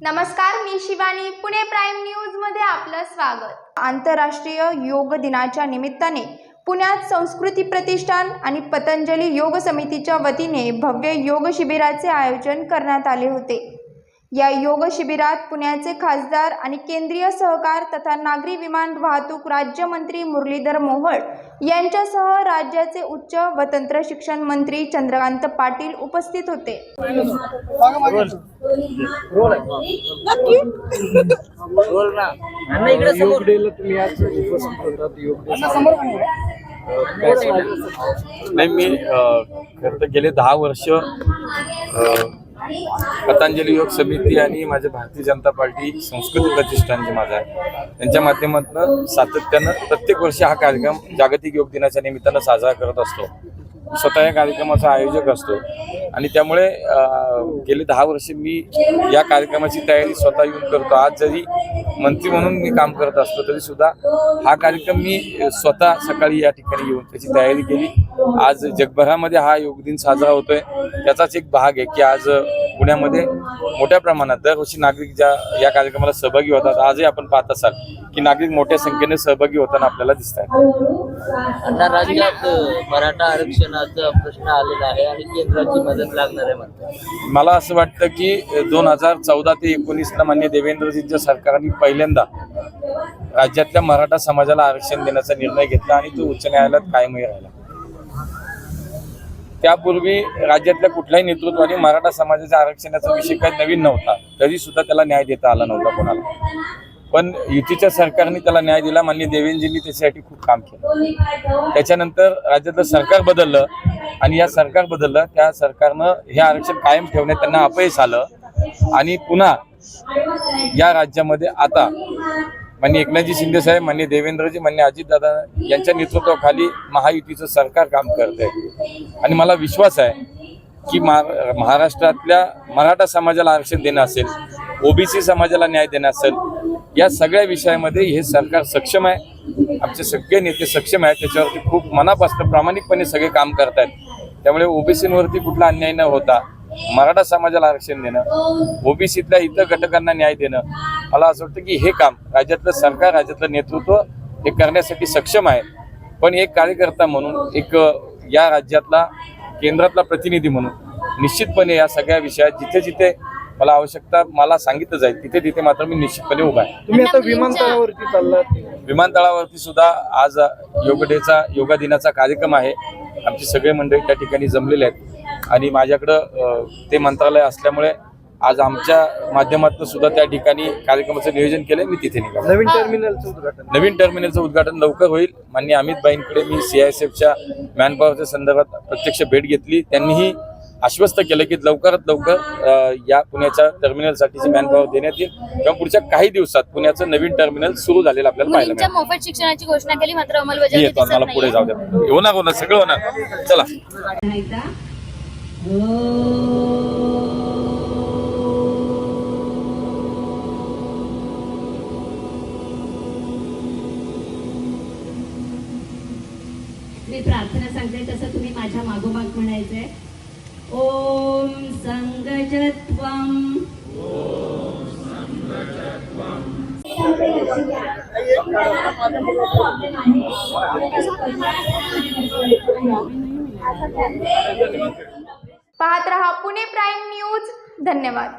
नमस्कार मी शिवानी. पुणे प्राईम न्यूजमध्ये आपलं स्वागत. आंतरराष्ट्रीय योग दिनाच्या निमित्ताने पुण्यात संस्कृती प्रतिष्ठान आणि पतंजली योग समितीच्या वतीने भव्य योग शिबिराचे आयोजन करण्यात आले होते. या योग शिबिरात पुण्याचे खासदार आणि केंद्रीय सहकार तथा नागरी विमान वाहतूक राज्यमंत्री मुरलीधर मोहोळ यांच्यासह राज्याचे उच्च व तंत्र शिक्षण मंत्री चंद्रकांत पाटील उपस्थित होते? नाही मी खरं तर गेले दहा वर्ष पतंजली योग समिती आणि माझ्या भारतीय जनता पार्टी संस्कृती प्रतिष्ठान जे माझं आहे. त्यांच्या माध्यमातून सातत्यानं प्रत्येक वर्षी हा कार्यक्रम जागतिक योग दिनाच्या निमित्तानं साजरा करत असतो. स्वतः या कार्यक्रमाचा आयोजक असतो. आणि त्यामुळे गेले दहा वर्षे मी या कार्यक्रमाची तयारी स्वतः येऊन करतो. आज जरी मंत्री म्हणून मी काम करत असतो तरी सुद्धा हा कार्यक्रम मी स्वतः सकाळी या ठिकाणी येऊन त्याची तयारी केली. आज जगभरामध्ये हा योग दिन साजरा होतोय. त्याचाच एक भाग आहे की आज पुण्यामध्ये मोठ्या प्रमाणात दरवर्षी नागरिक ज्या या कार्यक्रमाला सहभागी होतात. आजही आपण पाहत असाल की नागरिक मोठ्या संख्येने सहभागी होताना आपल्याला दिसत आहेत अण्णा राज्यात मराठा आरक्षणाचा प्रश्न आलेला आहे आणि केंद्राची मदत लागणार आहे म्हणतात. मला असं वाटतं की दोन हजार चौदा ते एकोणीसला मान्य देवेंद्रजींच्या सरकारने पहिल्यांदा राज्यातल्या मराठा समाजाला आरक्षण देण्याचा निर्णय घेतला आणि तो उच्च न्यायालयात कायमही राहिला. त्यापूर्वी राज्यातल्या कुठल्याही नेतृत्वाने मराठा समाजाच्या आरक्षणाचा विषय काही नवीन नव्हता. तरी सुद्धा त्याला न्याय देता आला नव्हता कोणाला. पण युतीच्या सरकारने त्याला न्याय दिला मान्य देवेंद्रजींनी त्याच्यासाठी खूप काम केलं. त्याच्यानंतर राज्यातलं सरकार बदललं आणि या सरकार बदललं त्या सरकारनं हे आरक्षण कायम ठेवण्यात त्यांना अपयश आलं आणि पुन्हा या राज्यामध्ये आता मान्य एकनाथजी शिंदे साहेब मान्य देवेंद्रजी मान्य अजितदादा यांच्या नेतृत्वाखाली महायुतीचं सरकार काम करत आहे आणि मला विश्वास आहे की महा महाराष्ट्रातल्या मराठा समाजाला आरक्षण देणं असेल ओबीसी समाजाला न्याय देणं असेल या सगळ्या विषयामध्ये हे सरकार सक्षम आहे. आमचे सगळे नेते सक्षम आहेत. त्याच्यावरती खूप मनापासून प्रामाणिकपणे सगळे काम करत आहेत त्यामुळे ओबीसीवरती कुठला अन्याय न होता मराठा समाजाला आरक्षण देणं ओबीसीतल्या इतर घटकांना न्याय देणं मला असं वाटतं की हे काम राज्यातलं सरकार राज्यातलं नेतृत्व हे करण्यासाठी सक्षम आहे. पण एक कार्यकर्ता म्हणून एक या राज्यातला केंद्रातला प्रतिनिधी म्हणून निश्चितपणे या सगळ्या विषयात जिथे जिथे मला आवश्यकता मला सांगितलं जाईल तिथे तिथे मात्र मी निश्चितपणे उभा आहे. तुम्ही आता विमानतळावरती चाललात. विमानतळावरती सुद्धा आज योग डेचा योगा दिनाचा कार्यक्रम आहे. आमची सगळे मंडळी त्या ठिकाणी जमलेले आहेत. आणि माझ्याकडं ते मंत्रालय असल्यामुळे आज आमच्या माध्यमातून सुद्धा त्या ठिकाणी कार्यक्रमाचं नियोजन केलंय मी तिथे निघालो. नवीन टर्मिनलचं उद्घाटन. नवीन टर्मिनलचं उद्घाटन लवकर होईल. मान्य अमित बाईंकडे मी सीआयएसएफच्या मॅनपॉवरच्या संदर्भात प्रत्यक्ष भेट घेतली. त्यांनीही आश्वस्त केलं की लवकरात लवकर या पुण्याच्या टर्मिनलसाठीची मॅनपॉवर देण्यात येईल. किंवा पुढच्या काही दिवसात पुण्याचं नवीन टर्मिनल सुरू झालेलं आपल्याला पाहायला मिळेल. मोफत शिक्षणाची घोषणा केली मात्र अंमलबजावणी येतो मला पुढे. जाऊ द्या. होणार होणार सगळं होणार. चला. मी प्रार्थना सांगते तसं तुम्ही माझ्या मागोमाग म्हणायचंय. ओम संगजत्वम. पाहत रहा पुणे प्राईम न्यूज. धन्यवाद.